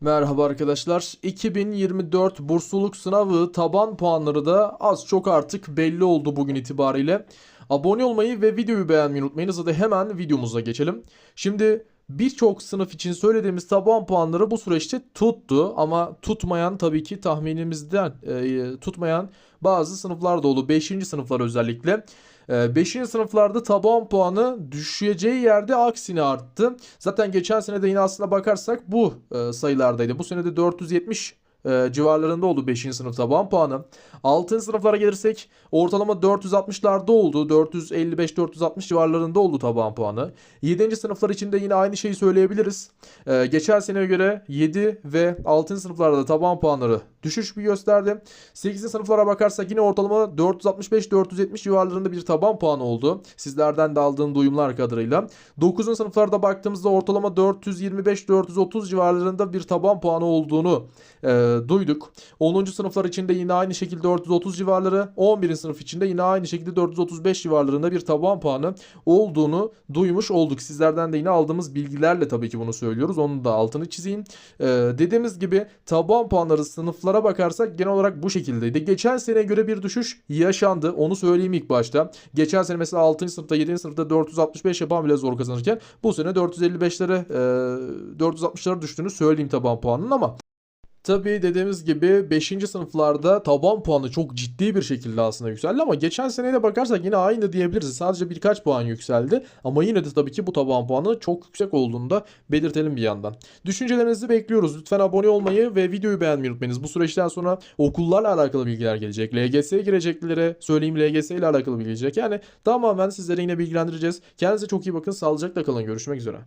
Merhaba arkadaşlar. 2024 bursluluk sınavı taban puanları da az çok artık belli oldu bugün itibariyle. Abone olmayı ve videoyu beğenmeyi unutmayın. Hadi hemen videomuza geçelim. Şimdi birçok sınıf için söylediğimiz taban puanları bu süreçte tuttu ama tutmayan tabii ki tahminimizden e, tutmayan bazı sınıflar da oldu. 5. sınıflar özellikle. 5. sınıflarda taban puanı düşeceği yerde aksine arttı. Zaten geçen sene de yine aslına bakarsak bu e, sayılardaydı. Bu sene de 470 e, civarlarında oldu 5. sınıf taban puanı. 6. sınıflara gelirsek ortalama 460'larda oldu. 455-460 civarlarında oldu taban puanı. 7. sınıflar için de yine aynı şeyi söyleyebiliriz. E, geçen seneye göre 7 ve 6. sınıflarda taban puanları düşüş bir gösterdi. 8. sınıflara bakarsak yine ortalama 465-470 civarlarında bir taban puanı oldu. Sizlerden de aldığım duyumlar kadarıyla. 9. sınıflarda baktığımızda ortalama 425-430 civarlarında bir taban puanı olduğunu e, duyduk. 10. sınıflar için de yine aynı şekilde 430 civarları. 11. sınıf için de yine aynı şekilde 435 civarlarında bir taban puanı olduğunu duymuş olduk. Sizlerden de yine aldığımız bilgilerle tabii ki bunu söylüyoruz. Onun da altını çizeyim. E, dediğimiz gibi taban puanları sınıflara bakarsak genel olarak bu şekildeydi. Geçen seneye göre bir düşüş yaşandı. Onu söyleyeyim ilk başta. Geçen sene mesela 6. sınıfta 7. sınıfta 465 yapan bile zor kazanırken bu sene 455'lere e, 460'lara düştüğünü söyleyeyim taban puanının ama Tabii dediğimiz gibi 5. sınıflarda taban puanı çok ciddi bir şekilde aslında yükseldi ama geçen seneye de bakarsak yine aynı diyebiliriz. Sadece birkaç puan yükseldi ama yine de tabii ki bu taban puanı çok yüksek olduğunu da belirtelim bir yandan. Düşüncelerinizi bekliyoruz. Lütfen abone olmayı ve videoyu beğenmeyi unutmayınız. Bu süreçten sonra okullarla alakalı bilgiler gelecek. LGS'ye gireceklilere söyleyeyim LGS ile alakalı bilgi gelecek. Yani tamamen sizlere yine bilgilendireceğiz. Kendinize çok iyi bakın. Sağlıcakla kalın. Görüşmek üzere.